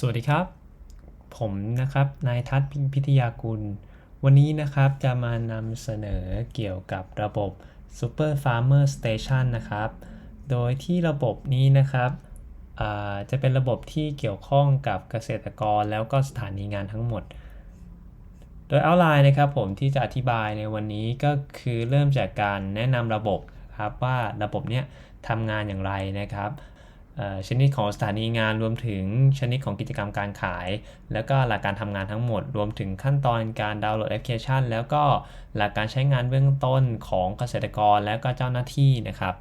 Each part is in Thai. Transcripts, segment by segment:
สวัสดีครับ ผมนะครับนายทัศน์พิทยากุล วันนี้นะครับจะมานำเสนอเกี่ยวกับระบบ Super Farmer Station นะครับ โดยที่ระบบนี้นะครับจะเป็นระบบที่เกี่ยวข้องกับเกษตรกรแล้วก็สถานีงานทั้งหมด โดยเอาไลน์นะครับผมที่จะอธิบายในวันนี้ก็คือเริ่มจากการแนะนำระบบครับว่าระบบเนี้ยทำงานอย่างไรนะครับ ชนิดของสถานีงานรวมถึงชนิดของกิจกรรมการขาย แล้วก็หลักการทำงานทั้งหมด รวมถึงขั้นตอนการดาวน์โหลดแอปพลิเคชัน แล้วก็หลักการใช้งานเบื้องต้นของเกษตรกรและก็เจ้าหน้าที่นะครับ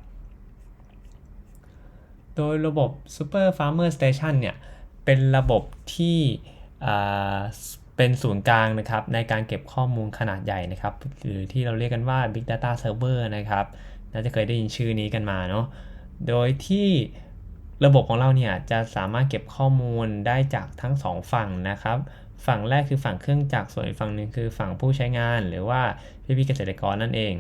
โดยระบบ Super Farmer Station เนี่ยเป็นระบบที่เป็นศูนย์กลางนะครับในการเก็บข้อมูลขนาดใหญ่นะครับ หรือที่เราเรียกกันว่า Big Data Server นะครับน่าจะเคยได้ยินชื่อนี้กันมาเนาะโดยที่ ระบบของเราเนี่ยจะสามารถเก็บข้อมูลได้จากทั้งสองฝั่งนะครับ ฝั่งแรกคือฝั่งเครื่องจักรส่วนอีกฝั่งหนึ่งคือฝั่งผู้ใช้งาน หรือว่าพี่ๆเกษตรกรนั่นเอง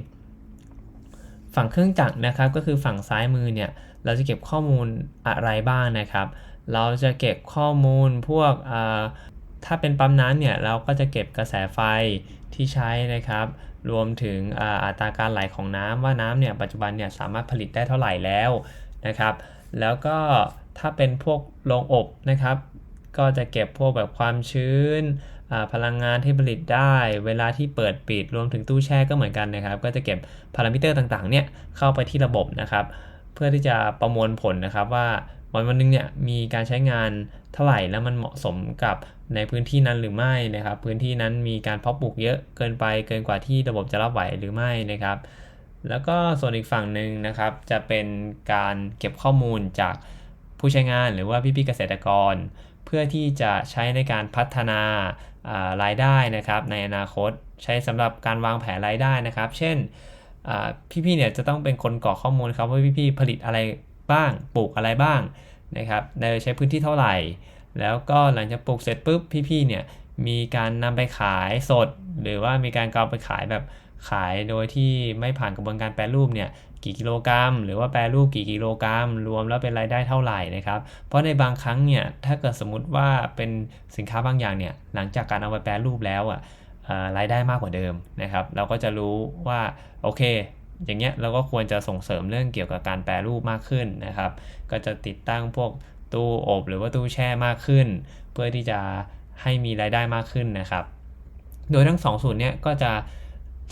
ฝั่งเครื่องจักรนะครับก็คือฝั่งซ้ายมือเนี่ยเราจะเก็บข้อมูลอะไรบ้างนะครับ เราจะเก็บข้อมูลพวกถ้าเป็นปั๊มน้ำเนี่ยเราก็จะเก็บกระแสไฟที่ใช้นะครับ รวมถึงอัตราการไหลของน้ำว่าน้ำเนี่ยปัจจุบันเนี่ยสามารถผลิตได้เท่าไหร่แล้วนะครับ แล้วก็ถ้าเป็นพวกโรงอบนะครับ ก็จะเก็บพวกแบบความชื้นพลังงานที่ผลิตได้ เวลาที่เปิดปิดรวมถึงตู้แช่ก็เหมือนกันนะครับ ก็จะเก็บพารามิเตอร์ต่างๆเนี่ยเข้าไปที่ระบบนะครับ เพื่อที่จะประมวลผลนะครับว่าวันวันหนึงเนี่ยมีการใช้งานเท่าไหร่แล้วมันเหมาะสมกับในพื้นที่นั้นหรือไม่นะครับ พื้นที่นั้นมีการเพาะปลูกเยอะเกินไปเกินกว่าที่ระบบจะรับไหวหรือไม่นะครับ แล้วก็ส่วนอีกฝั่งหนึ่งนะครับ จะเป็นการเก็บข้อมูลจากผู้ใช้งานหรือว่าพี่ๆเกษตรกร เพื่อที่จะใช้ในการพัฒนารายได้นะครับ ในอนาคตใช้สำหรับการวางแผนรายได้นะครับ เช่นพี่ๆเนี่ยจะต้องเป็นคนกรอกข้อมูลครับว่าพี่ๆผลิตอะไรบ้างปลูกอะไรบ้างนะครับโดยใช้พื้นที่เท่าไหร่ แล้วก็หลังจากปลูกเสร็จปุ๊บพี่ๆเนี่ยมีการนำไปขายสด หรือว่ามีการเอาไปขายแบบ ขายโดยที่ไม่ผ่านกระบวนการแปรรูปเนี่ยกี่กิโลกรัม หรือว่าแปรรูปกี่กิโลกรัม รวมแล้วเป็นรายได้เท่าไหร่นะครับ เพราะในบางครั้งเนี่ยถ้าเกิดสมมติว่าเป็นสินค้าบางอย่างเนี่ยหลังจากการเอาไปแปรรูปแล้วอะรายได้มากกว่าเดิมนะครับ เราก็จะรู้ว่าโอเค อย่างเงี้ยเราก็ควรจะส่งเสริมเรื่องเกี่ยวกับการแปรรูปมากขึ้นนะครับ ก็จะติดตั้งพวกตู้อบหรือว่าตู้แช่มากขึ้น เพื่อที่จะให้มีรายได้มากขึ้นนะครับ โดยทั้งสองส่วนเนี้ยก็จะ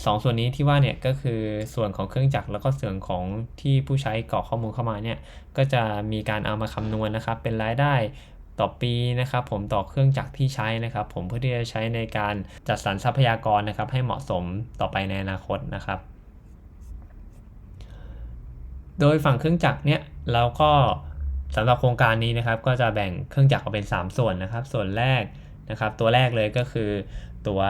สองส่วนนี้ที่ว่าเนี่ยก็คือส่วนของเครื่องจักรแล้วก็ส่วนของที่ผู้ใช้กรอกข้อมูลเข้ามาเนี่ยก็จะมีการเอามาคำนวณนะครับ เป็นรายได้ต่อปีนะครับ ผมต่อเครื่องจักรที่ใช้นะครับ ผมเพื่อที่จะใช้ในการจัดสรรทรัพยากรนะครับ ให้เหมาะสมต่อไปในอนาคตนะครับ โดยฝั่งเครื่องจักรเนี่ยเราก็สำหรับโครงการนี้นะครับ ก็จะแบ่งเครื่องจักรออกเป็น 3 ส่วนนะครับ ส่วนแรกนะครับ ตัวแรกเลยก็คือตัว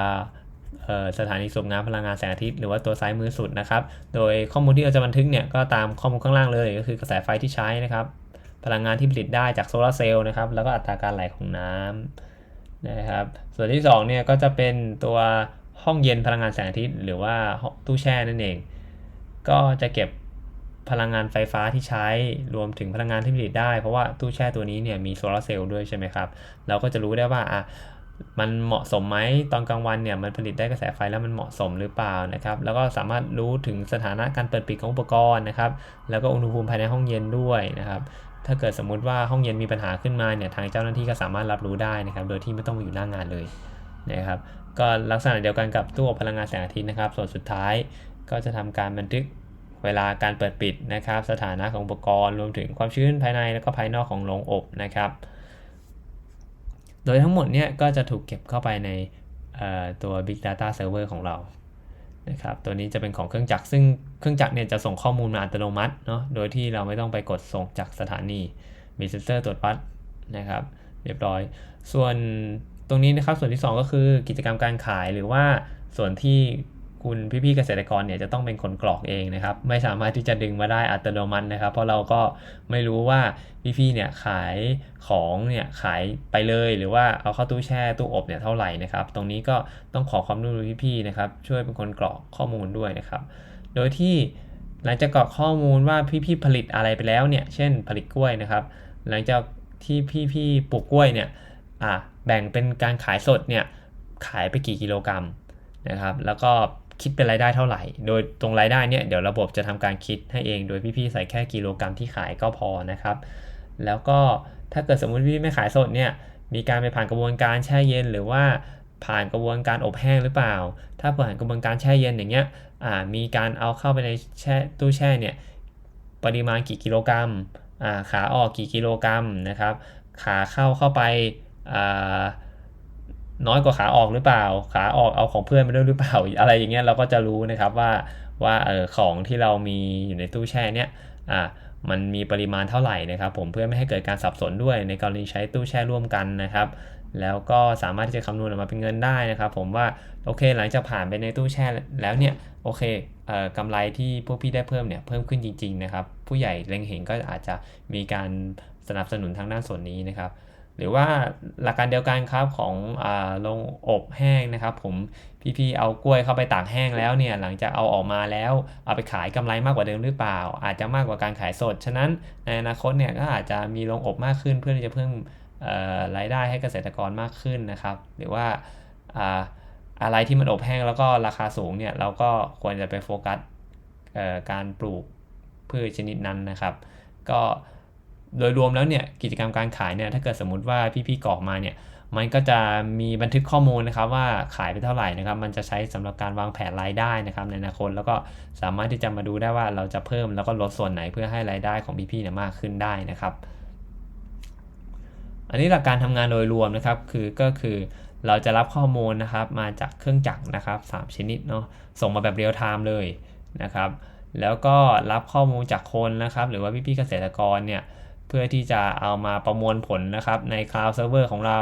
สถานีสูบน้ำพลังงานแสงอาทิตย์หรือว่าตัวซ้ายมือสุดนะครับ โดยข้อมูลที่เราจะบันทึกเนี่ยก็ตามข้อมูลข้างล่างเลยก็คือกระแสไฟที่ใช้นะครับ พลังงานที่ผลิตได้จากโซลาร์เซลล์นะครับ แล้วก็อัตราการไหลของน้ำนะครับ ส่วนที่2เนี่ยก็จะเป็นตัวห้องเย็นพลังงานแสงอาทิตย์ หรือว่าตู้แช่นั่นเอง ก็จะเก็บพลังงานไฟฟ้าที่ใช้รวมถึงพลังงานที่ผลิตได้ เพราะว่าตู้แช่ตัวนี้เนี่ยมีโซลาร์เซลล์ด้วยใช่ไหมครับ เราก็จะรู้ได้ว่าอะ มันเหมาะสมไหมตอนกลางวันเนี่ยมันผลิตได้กระแสไฟแล้วมันเหมาะสมหรือเปล่านะครับแล้วก็สามารถรู้ถึงสถานะการเปิดปิดของอุปกรณ์นะครับแล้วก็อุณหภูมิภายในห้องเย็นด้วยนะครับถ้าเกิดสมมุติว่าห้องเย็นมีปัญหาขึ้นมาเนี่ยทางเจ้าหน้าที่ก็สามารถรับรู้ได้นะครับโดยที่ไม่ต้องมาอยู่หน้างานเลยนะครับก็ลักษณะเดียวกันกับตู้อพลังงานแสงอาทิตย์นะครับ ส่วนสุดท้ายก็จะทำการบันทึกเวลาการเปิดปิดนะครับ สถานะของอุปกรณ์รวมถึงความชื้นภายในแล้วก็ภายนอกของโรงอบนะครับ โดยทั้งหมดเนี่ยก็จะถูกเก็บเข้าไปในตัว Big Data Server ของเรานะครับตัวนี้จะเป็นของเครื่องจักรซึ่งเครื่องจักรเนี่ยจะส่งข้อมูลมาอัตโนมัติเนาะโดยที่เราไม่ต้องไปกดส่งจากสถานี มีเซ็นเซอร์ตรวจวัดนะครับ เรียบร้อย ส่วนตรงนี้นะครับส่วนที่ 2 ก็คือกิจกรรมการขายหรือว่าส่วนที่ คุณพี่ๆเกษตรกรเนี่ยจะต้องเป็นคนกรอกเองนะครับ ไม่สามารถที่จะดึงมาได้อัตโนมัตินะครับ เพราะเราก็ไม่รู้ว่าพี่ๆเนี่ยขายของเนี่ยขายไปเลยหรือว่าเอาเข้าตู้แช่ตู้อบเนี่ยเท่าไหร่นะครับ ตรงนี้ก็ต้องขอความร่วมมือพี่ๆนะครับ ช่วยเป็นคนกรอกข้อมูลด้วยนะครับ โดยที่หลังจากกรอกข้อมูลว่าพี่ๆผลิตอะไรไปแล้วเนี่ย เช่นผลิตกล้วยนะครับ หลังจากที่พี่ๆปลูกกล้วยเนี่ยอะแบ่งเป็นการขายสดเนี่ยขายไปกี่กิโลกรัมนะครับ แล้วก็ คิดเป็นรายได้เท่าไหร่ โดยตรงรายได้เนี่ยเดี๋ยวระบบจะทำการคิดให้เองโดยพี่ๆใส่แค่กิโลกรัมที่ขายก็พอนะครับ แล้วก็ถ้าเกิดสมมุติพี่ไม่ขายสดเนี่ยมีการไปผ่านกระบวนการแช่เย็น หรือว่าผ่านกระบวนการอบแห้งหรือเปล่า ถ้าผ่านกระบวนการแช่เย็นอย่างเงี้ยมีการเอาเข้าไปในแช่ตู้แช่เนี่ยปริมาณกี่กิโลกรัมขาออกกี่กิโลกรัมนะครับ ขาเข้าเข้าไปอ่า น้อยกว่าขาออกหรือเปล่า ขาออกเอาของเพื่อนมาด้วยหรือเปล่า อะไรอย่างเงี้ยเราก็จะรู้นะครับว่าว่าเออของที่เรามีอยู่ในตู้แช่เนี่ยอ่ามันมีปริมาณเท่าไหร่นะครับ ผมเพื่อไม่ให้เกิดการสับสนด้วยในกรณีใช้ตู้แช่ร่วมกันนะครับ แล้วก็สามารถที่จะคำนวณออกมาเป็นเงินได้นะครับ ผมว่าโอเคหลังจากผ่านไปในตู้แช่แล้วเนี่ยโอเคเอ่อกำไรที่พวกพี่ได้เพิ่มเนี่ยเพิ่มขึ้นจริง ๆ นะครับ ผู้ใหญ่เล็งเห็นก็อาจจะมีการสนับสนุนทางด้านส่วนนี้นะครับ หรือว่าหลักการเดียวกันครับของอ่าลงอบแห้งนะครับ ผมพี่ๆเอากล้วยเข้าไปตากแห้งแล้วเนี่ยหลังจากเอาออกมาแล้วเอาไปขายกำไรมากกว่าเดิมหรือเปล่า อาจจะมากกว่าการขายสด ฉะนั้นในอนาคตเนี่ยก็อาจจะมีลงอบมากขึ้นเพื่อที่จะเพิ่มรายได้ให้เกษตรกรมากขึ้นนะครับ หรือว่าอะไรที่มันอบแห้งแล้วก็ราคาสูงเนี่ยเราก็ควรจะไปโฟกัสการปลูกพืชชนิดนั้นนะครับ ก็ โดยรวมแล้วเนี่ยกิจกรรมการขายเนี่ยถ้าเกิดสมมติว่าพี่ๆกรอกมาเนี่ยมันก็จะมีบันทึกข้อมูลนะครับว่าขายไปเท่าไหร่นะครับ มันจะใช้สำหรับการวางแผนรายได้นะครับในอนาคตแล้วก็สามารถที่จะมาดูได้ว่าเราจะเพิ่มแล้วก็ลดส่วนไหนเพื่อให้รายได้ของพี่ๆเนี่ยมากขึ้นได้นะครับ อันนี้หลักการทำงานโดยรวมนะครับคือก็คือเราจะรับข้อมูลนะครับมาจากเครื่องจักรนะครับ 3 ชนิดเนาะส่งมาแบบเรียลไทม์เลยนะครับ แล้วก็รับข้อมูลจากคนนะครับ หรือว่าพี่ๆเกษตรกรเนี่ย เพื่อที่จะเอามาประมวลผลนะครับใน Cloud Server ของเรา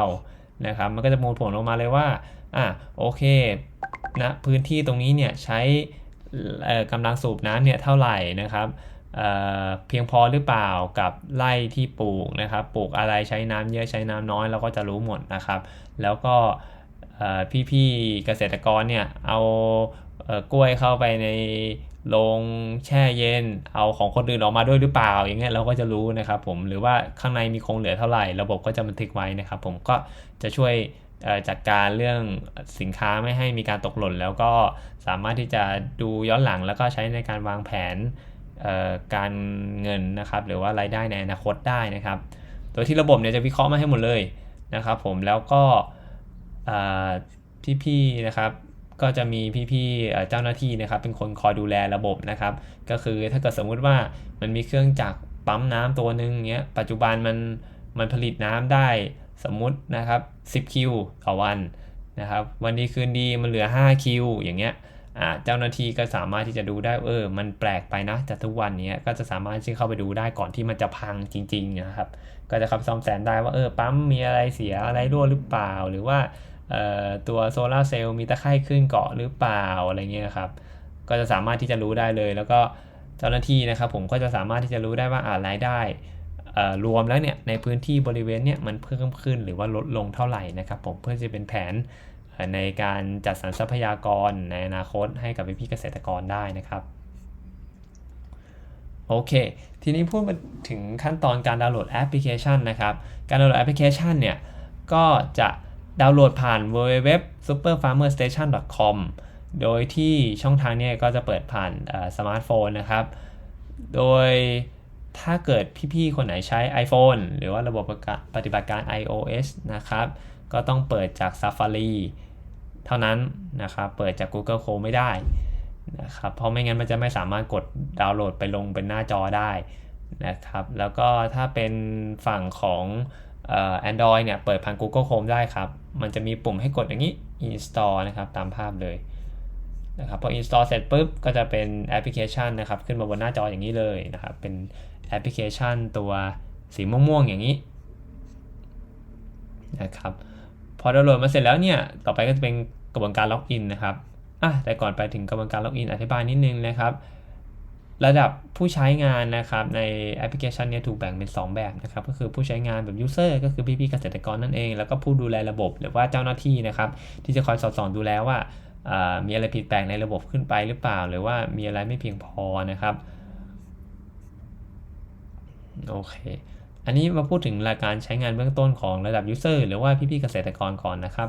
นะครับ มันก็จะประมวลผลออกมาเลยว่าอะโอเคนะพื้นที่ตรงนี้เนี่ยใช้กำลังสูบน้ำเนี่ยเท่าไหร่นะครับเเพียงพอหรือเปล่ากับไร่ที่ปลูกนะครับ ปลูกอะไรใช้น้ำเยอะใช้น้ำน้อยเราก็จะรู้หมดนะครับ แล้วก็พี่ๆเกษตรกรเนี่ยเอากล้วยเข้าไปใน ลงแช่เย็น เอาของคนอื่นออกมาด้วยหรือเปล่า อย่างเงี้ยเราก็จะรู้นะครับผมหรือว่าข้างในมีคงเหลือเท่าไหร่ ระบบก็จะบันทึกไว้นะครับ ผมก็จะช่วยจัดการเรื่องสินค้าไม่ให้มีการตกหล่น แล้วก็สามารถที่จะดูย้อนหลังแล้วก็ใช้ในการวางแผนการเงินนะครับ หรือว่ารายได้ในอนาคตได้นะครับ โดยที่ระบบเนี่ยจะวิเคราะห์มาให้หมดเลยนะครับ ผมแล้วก็พี่ๆนะครับ ก็จะมีพี่ๆเจ้าหน้าที่นะครับเป็นคนคอยดูแลระบบนะครับ ก็คือถ้าเกิดสมมุติว่ามันมีเครื่องจักรปั๊มน้ำตัวหนึ่งเงี้ยปัจจุบันมันมันผลิตน้ำได้สมมุตินะครับ10คิวต่อวันนะครับวันดีคืนดีมันเหลือ5คิวอย่างเงี้ยเจ้าหน้าที่ก็สามารถที่จะดูได้เออ มันแปลกไปนะจากทุกวันนี้ก็จะสามารถที่เข้าไปดูได้ก่อนที่มันจะพังจริง ๆนะครับ ก็จะเข้าซ่อมแซมได้ว่าเออปั๊มมีอะไรเสียอะไรรั่วหรือเปล่า หรือว่า ตัวโซลาเซลล์มีตะไคร่ขึ้นเกาะหรือเปล่าอะไรเงี้ยครับ ก็จะสามารถที่จะรู้ได้เลย แล้วก็เจ้าหน้าที่นะครับผมก็จะสามารถที่จะรู้ได้ว่าอ่ารายได้รวมแล้วเนี่ยในพื้นที่บริเวณเนี่ยมันเพิ่มขึ้นหรือว่าลดลงเท่าไหร่นะครับผมเพื่อจะเป็นแผนในการจัดสรรทรัพยากรในอนาคตให้กับพี่เกษตรกรได้นะครับโอเค ทีนี้พูดมาถึงขั้นตอนการดาวน์โหลดแอปพลิเคชันนะครับ การดาวน์โหลดแอปพลิเคชันเนี่ย ก็จะ ดาวน์โหลดผ่าน www.superfarmerstation.com โดยที่ช่องทางนี้ก็จะเปิดผ่านสมาร์ทโฟนนะครับ โดยถ้าเกิดพี่ๆ คนไหนใช้ iPhone หรือว่าระบบปฏิบัติการ iOS นะครับ ก็ต้องเปิดจาก Safari เท่านั้นนะครับ เปิดจาก Google Chrome ไม่ได้นะครับ เพราะไม่งั้นมันจะไม่สามารถกดดาวน์โหลดไปลงเป็นหน้าจอได้นะครับ แล้วก็ถ้าเป็นฝั่งของแอนดรอยเนี่ย เปิดผ่าน Google Chrome ได้ครับ มันจะมีปุ่มให้กดอย่างนี้ install นะครับตามภาพเลยนะครับพอ install เสร็จปุ๊บก็จะเป็นแอปพลิเคชันนะครับขึ้นมาบนหน้าจออย่างนี้เลยนะครับเป็นแอปพลิเคชันตัวสีม่วงๆอย่างนี้นะครับพอดาวน์โหลดมาเสร็จแล้วเนี่ยต่อไปก็จะเป็นกระบวนการล็อกอินนะครับอะแต่ก่อนไปถึงกระบวนการล็อกอินอธิบายนิดนึงนะครับ ระดับผู้ใช้งานนะครับในแอปพลิเคชันนี้ถูกแบ่งเป็น 2 แบบนะครับก็คือผู้ใช้งานแบบ user ก็คือพี่ๆเกษตรกรนั่นเอง แล้วก็ผู้ดูแลระบบหรือว่าเจ้าหน้าที่นะครับที่จะคอยสอดส่องดูแลว่ามีอะไรผิดแปลกในระบบขึ้นไปหรือเปล่า หรือว่ามีอะไรไม่เพียงพอนะครับโอเคอันนี้มาพูดถึงาการใช้งานเบื้องต้นของระดับ User หรือว่าพี่ๆเกษตรกรก่อนนะครับ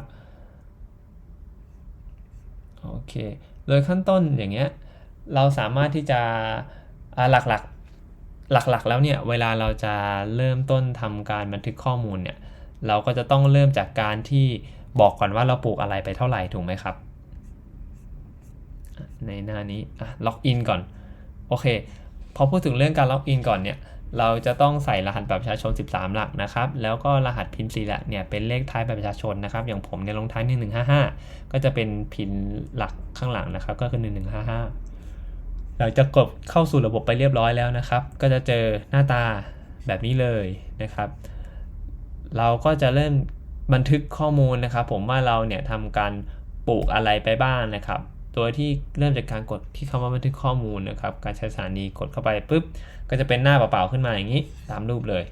โอเค โดยขั้นต้นอย่างเงี้ย เราสามารถที่จะหลักๆหลักๆ แล้วเนี่ยเวลาเราจะเริ่มต้นทำการบันทึกข้อมูลเนี่ยเราก็จะต้องเริ่มจากการที่บอกก่อนว่าเราปลูกอะไรไปเท่าไหร่ถูกไหมครับ ในหน้านี้ล็อกอินก่อนโอเคพอพูดถึงเรื่องการล็อกอินก่อนเนี่ยเราจะต้องใส่รหัสบัตรประชาชน 13 หลักนะครับ แล้วก็รหัสพินสีละเนี่ยเป็นเลขท้ายบัตรประชาชนนะครับ อย่างผมเนี่ยลงท้าย 1155 ก็จะเป็นพินหลักข้างหลังนะครับ ก็คือ 1155 หลังจากกดเข้าสู่ระบบไปเรียบร้อยแล้วนะครับ ก็จะเจอหน้าตาแบบนี้เลยนะครับ เราก็จะเริ่มบันทึกข้อมูลนะครับ ผมว่าเราเนี่ยทำการปลูกอะไรไปบ้างนะครับโดยที่เริ่มจากการกดที่คำว่าบันทึกข้อมูลนะครับ การใช้สถานีกดเข้าไปปุ๊บ ก็จะเป็นหน้าเปล่าๆขึ้นมาอย่างนี้ตามรูปเลย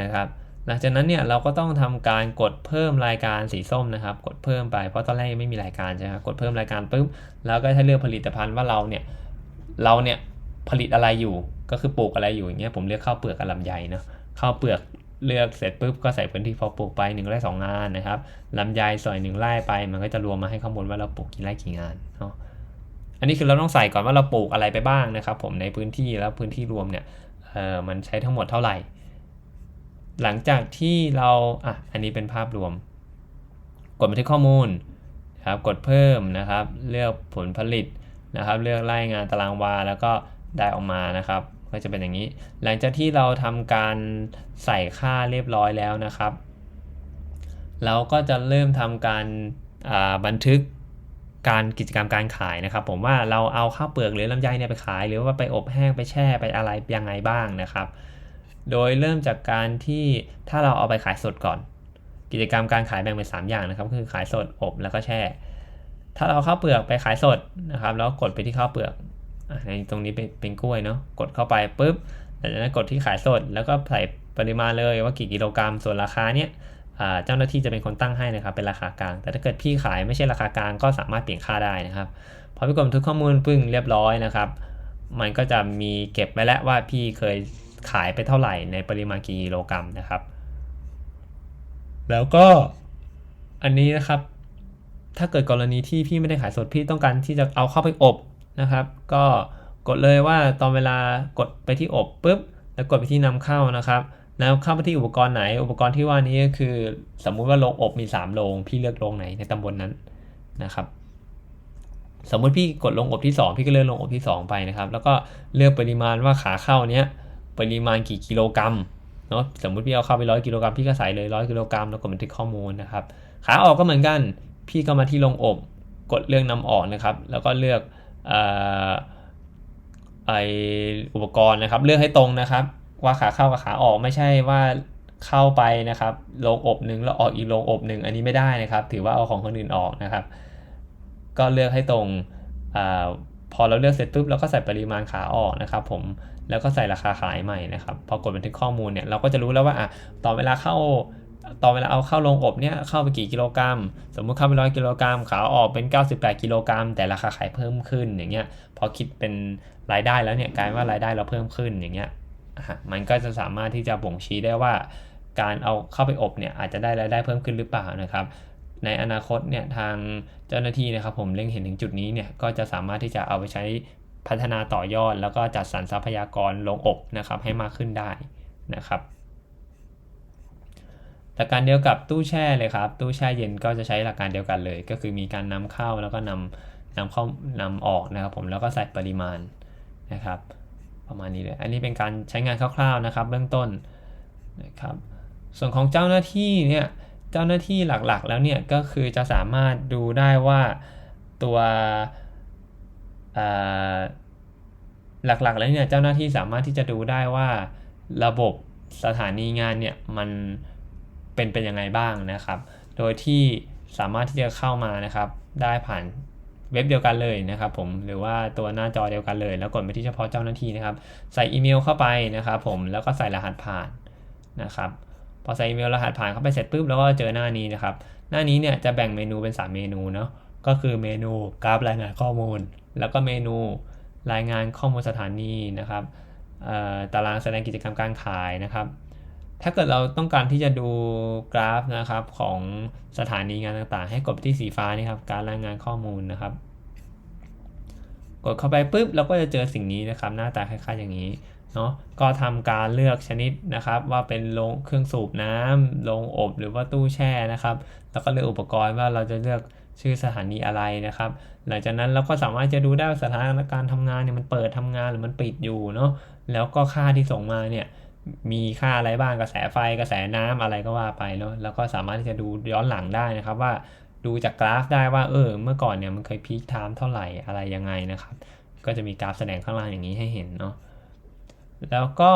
นะครับ หลังจากนั้นเนี่ยเราก็ต้องทำการกดเพิ่มรายการสีส้มนะครับ กดเพิ่มไปเพราะตอนแรกไม่มีรายการใช่ไหมกดเพิ่มรายการปุ๊บแล้วก็ให้เลือกผลิตภัณฑ์ว่าเราเนี่ยเราเนี่ยผลิตอะไรอยู่ก็คือปลูกอะไรอยู่อย่างเงี้ยผมเลือกข้าวเปลือกกับลำไยเนาะข้าวเปลือกเลือกเสร็จปุ๊บก็ใส่พื้นที่พอปลูกไป1ไร่2งานนะครับลำไยสอย1ไร่ไป มันก็จะรวมมาให้ข้างบนว่าเราปลูกกี่ไร่กี่งานเนาะอันนี้คือเราต้องใส่ก่อนว่าเราปลูกอะไรไปบ้างนะครับ ผมในพื้นที่แล้วพื้นที่รวมเนี่ยเออมันใช้ทั้งหมดเท่าไหร่ หลังจากที่เราอะอันนี้เป็นภาพรวม กดบันทึกข้อมูลครับกดเพิ่มนะครับ เลือกผลผลิตนะครับ เลือกไล่งานตารางวาแล้วก็ได้ออกมานะครับก็จะเป็นอย่างนี้ หลังจากที่เราทำการใส่ค่าเรียบร้อยแล้วนะครับ เราก็จะเริ่มทำการบันทึกการกิจกรรมการขายนะครับ ผมว่าเราเอาข้าวเปลือกหรือลำไยเนี่ยไปขาย หรือว่าไปอบแห้งไปแช่ไปอะไรยังไงบ้างนะครับ โดยเริ่มจากการที่ถ้าเราเอาไปขายสดก่อน กิจกรรมการขายแบ่งเป็น 3 อย่างนะครับ คือขายสดอบแล้วก็แช่ ถ้าเราข้าวเปลือกไปขายสดนะครับ แล้วกดไปที่ข้าวเปลือกในตรงนี้เป็นเป็นกล้วยเนาะกดเข้าไปปุ๊บจากนั้นกดที่ขายสด แล้วก็ใส่ปริมาณเลยว่ากี่กิโลกรัมส่วนราคาเนี้ยเจ้าหน้าที่จะเป็นคนตั้งให้นะครับเป็นราคากลาง แต่ถ้าเกิดพี่ขายไม่ใช่ราคากลางก็สามารถเปลี่ยนค่าได้นะครับพอพี่กดทึกข้อมูลปึ้งเรียบร้อยนะครับ มันก็จะมีเก็บไว้แล้วว่าพี่เคย ขายไปเท่าไหร่ในปริมาณกี่กิโลกรัมนะครับ แล้วก็อันนี้นะครับ ถ้าเกิดกรณีที่พี่ไม่ได้ขายสดพี่ต้องการที่จะเอาเข้าไปอบนะครับ ก็กดเลยว่าตอนเวลากดไปที่อบปุ๊บแล้วกดไปที่นำเข้านะครับแล้วเข้าไปที่อุปกรณ์ไหน อุปกรณ์ที่ว่านี้ก็คือ สมมุติว่าโรงอบมี 3 โรงพี่เลือกโรงไหนในตำบลนนั้นนะครับ สมมุติพี่กดลงอบที่ 2 พี่ก็เลือกลงอบที่ 2 ไปนะครับ แล้วก็เลือกปริมาณว่าขาเข้าเนี้ย ปริมาณกี่กิโลกรัมเนาะสมมติพี่เอาเข้าไปร้อยกิโลกรัมพี่ก็ใส่เลยร้อยกิโลกรัมแล้วกดบันทึกข้อมูลนะครับขาออกก็เหมือนกัน พี่ก็มาที่ลงอบ กดเลือกนำออกนะครับ แล้วก็เลือกไออุปกรณ์นะครับ เลือกให้ตรงนะครับ ว่าขาเข้ากับขาออกไม่ใช่ว่าเข้าไปนะครับลงอบหนึ่งแล้วออกอีกลงอบหนึ่งอันนี้ไม่ได้นะครับ ถือว่าเอาของคนอื่นออกนะครับ ก็เลือกให้ตรงอพอเราเลือกเสร็จปุ๊บเราก็ใส่ปริมาณขาออกนะครับ ผม แล้วก็ใส่ราคาขายใหม่นะครับ พอกดบันทึกข้อมูลเนี่ยเราก็จะรู้แล้วว่าอะตอนเวลาเข้าตอนเวลาเอาเข้าลงอบเนี่ยเข้าไปกี่กิโลกรัม สมมุติเข้าไปร้อยกิโลกรัมขาออกเป็น 98 กิโลกรัม แต่ราคาขายเพิ่มขึ้นอย่างเงี้ยพอคิดเป็นรายได้แล้วเนี่ยกลายว่ารายได้เราเพิ่มขึ้นอย่างเงี้ยมันก็จะสามารถที่จะบ่งชี้ได้ว่า การเอาเข้าไปอบเนี่ยอาจจะได้รายได้เพิ่มขึ้นหรือเปล่านะครับ ในอนาคตเนี่ยทางเจ้าหน้าที่นะครับผมเล็งเห็นถึงจุดนี้เนี่ยก็จะสามารถที่จะเอาไปใช้ พัฒนาต่อยอด แล้วก็จัดสรรทรัพยากรลงอบนะครับให้มากขึ้นได้นะครับหลักการเดียวกับตู้แช่เลยครับ ตู้แช่เย็นก็จะใช้หลักการเดียวกันเลย ก็คือมีการนำเข้าแล้วก็นำนำเข้านำออกนะครับผมแล้วก็ใส่ปริมาณนะครับ ประมาณนี้เลย อันนี้เป็นการใช้งานคร่าวๆนะครับ เบื้องต้นนะครับ ส่วนของเจ้าหน้าที่เนี่ยเจ้าหน้าที่หลักๆ แล้วเนี่ยก็คือจะสามารถดูได้ว่าตัว หลักๆแล้วเนี่ยเจ้าหน้าที่สามารถที่จะดูได้ว่าระบบสถานีงานเนี่ยมันเป็นเป็นยังไงบ้างนะครับ โดยที่สามารถที่จะเข้ามานะครับ ได้ผ่านเว็บเดียวกันเลยนะครับ ผมหรือว่าตัวหน้าจอเดียวกันเลย แล้วกดไปที่เฉพาะเจ้าหน้าที่นะครับ ใส่อีเมลเข้าไปนะครับ ผมแล้วก็ใส่รหัสผ่านนะครับพอใส่อีเมลรหัสผ่านเข้าไปเสร็จปุ๊บแล้วก็เจอหน้านี้นะครับ หน้านี้เนี่ยจะแบ่งเมนูเป็น 3 เมนูเนาะก็คือเมนูกราฟรายงานข้อมูล แล้วก็เมนูรายงานข้อมูลสถานีนะครับตารางแสดงกิจกรรมการขายนะครับ ถ้าเกิดเราต้องการที่จะดูกราฟนะครับของสถานีงานต่างๆ ให้กดที่สีฟ้านี่ครับการรายงานข้อมูลนะครับ กดเข้าไปปุ๊บเราก็จะเจอสิ่งนี้นะครับ หน้าตาคล้ายๆอย่างนี้เนาะก็ทำการเลือกชนิดนะครับ ว่าเป็นโรงเครื่องสูบน้ำโรงอบหรือว่าตู้แช่นะครับ แล้วก็เลือกอุปกรณ์ว่าเราจะเลือก ชื่อสถานีอะไรนะครับ หลังจากนั้นเราก็สามารถจะดูได้ว่าสถานการณ์ทำงานเนี่ยมันเปิดทำงานหรือมันปิดอยู่เนาะแล้วก็ค่าที่ส่งมาเนี่ยมีค่าอะไรบ้างกระแสไฟกระแสน้ำอะไรก็ว่าไปเนาะแล้วก็สามารถที่จะดูย้อนหลังได้นะครับว่าดูจากกราฟได้ว่าเออเมื่อก่อนเนี่ยมันเคยพีคไทม์เท่าไหร่อะไรยังไงนะครับ ก็จะมีกราฟแสดงข้างล่างอย่างนี้ให้เห็นเนาะแล้วก็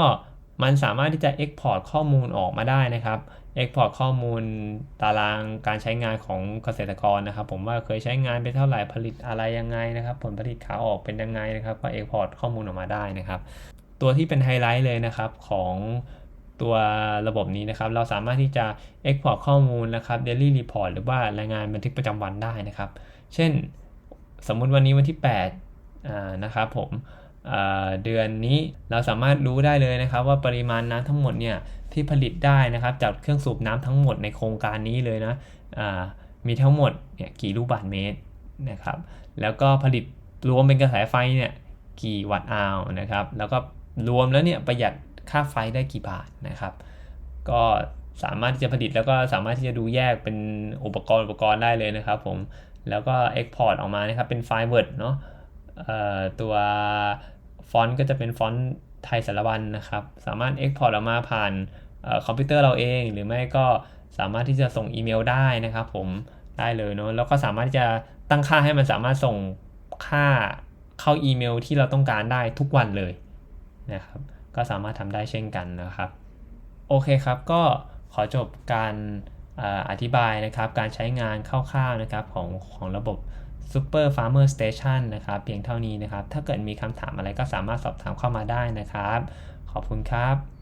มันสามารถที่จะ Export ข้อมูลออกมาได้นะครับ Export ข้อมูลตารางการใช้งานของเกษตรกรนะครับ ผมว่าเคยใช้งานไปเท่าไหร่ผลิตอะไรยังไงนะครับ ผลผลิตขาออกเป็นยังไงนะครับก็ Export ข้อมูลออกมาได้นะครับ ตัวที่เป็นไฮไลท์เลยนะครับของตัวระบบนี้นะครับ เราสามารถที่จะ Export ข้อมูลนะครับ Daily Report หรือว่ารายงานบันทึกประจำวันได้นะครับ เช่น สมมุติวันนี้วันที่8อ่านะครับผม เดือนนี้เราสามารถรู้ได้เลยนะครับ ว่าปริมาณน้ำทั้งหมดเนี่ยที่ผลิตได้นะครับ จากเครื่องสูบน้ำทั้งหมดในโครงการนี้เลยนะมีทั้งหมดเนี่ยกี่ลูกบาศก์เมตรนะครับ แล้วก็ผลิตรวมเป็นกระแสไฟเนี่ยกี่วัตต์อาวนะครับ แล้วก็รวมแล้วเนี่ยประหยัดค่าไฟได้กี่บาทนะครับ ก็สามารถที่จะผลิตแล้วก็สามารถที่จะดูแยกเป็นอุปกรณ์อุปกรณ์ได้เลยนะครับผม แล้วก็ Export ออกมานะครับเป็นไฟล์ Word เนาะตัว ฟอนต์ก็จะเป็นฟอนต์ไทยสารบัญนะครับ สามารถ Export ออกมาผ่านคอมพิวเตอร์เราเอง หรือไม่ก็สามารถที่จะส่งอีเมลได้นะครับผมได้เลยเนาะแล้วก็สามารถที่จะตั้งค่าให้มันสามารถส่งค่าเข้าอีเมลที่เราต้องการได้ทุกวันเลยนะครับก็สามารถทำได้เช่นกันนะครับ โอเคครับก็ขอจบการอธิบายนะครับ การใช้งานคร่าวๆนะครับของของระบบ Super Farmer Station นะครับเพียงเท่านี้นะครับ ถ้าเกิดมีคำถามอะไรก็สามารถสอบถามเข้ามาได้นะครับ ขอบคุณครับ